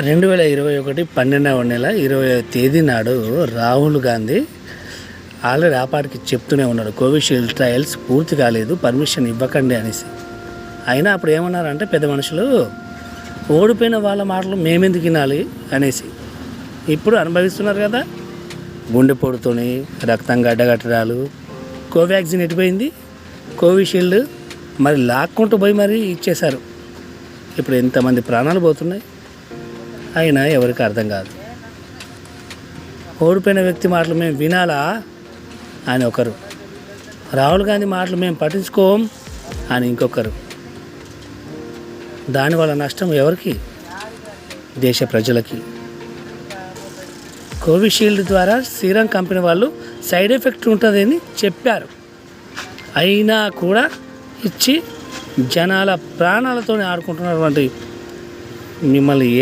రెండు వేల ఇరవై ఒకటి పన్నెండవ నెల ఇరవై తేదీ నాడు రాహుల్ గాంధీ ఆల్రెడీ ఆ పాటికి చెప్తూనే ఉన్నాడు కోవిషీల్డ్ ట్రయల్స్ పూర్తి కాలేదు పర్మిషన్ ఇవ్వకండి అనేసి. అయినా అప్పుడు ఏమన్నారంటే పెద్ద మనుషులు ఓడిపోయిన వాళ్ళ మాటలు మేమెందుకు వినాలి? అనేసి. ఇప్పుడు అనుభవిస్తున్నారు కదా గుండెపోటుతోని రక్తం గడ్డగట్టడాలు కోవాక్సిన్ ఎటుపోయింది? కోవిషీల్డ్ మరి లాక్కుంటూ పోయి మరి ఇచ్చేశారు. ఇప్పుడు ఎంతమంది ప్రాణాలు పోతున్నాయి? అయినా ఎవరికి అర్థం కాదు. ఓడిపోయిన వ్యక్తి మాటలు మేము వినాలా? అని ఒకరు. రాహుల్ గాంధీ మాటలు మేము పట్టించుకోం? అని ఇంకొకరు. దానివల్ల నష్టం ఎవరికి? దేశ ప్రజలకి. కోవిషీల్డ్ ద్వారా సీరం కంపెనీ వాళ్ళు సైడ్ ఎఫెక్ట్ ఉంటుందని చెప్పారు. అయినా కూడా ఇచ్చి జనాల ప్రాణాలతో ఆడుకుంటున్నటువంటి మిమ్మల్ని ఏ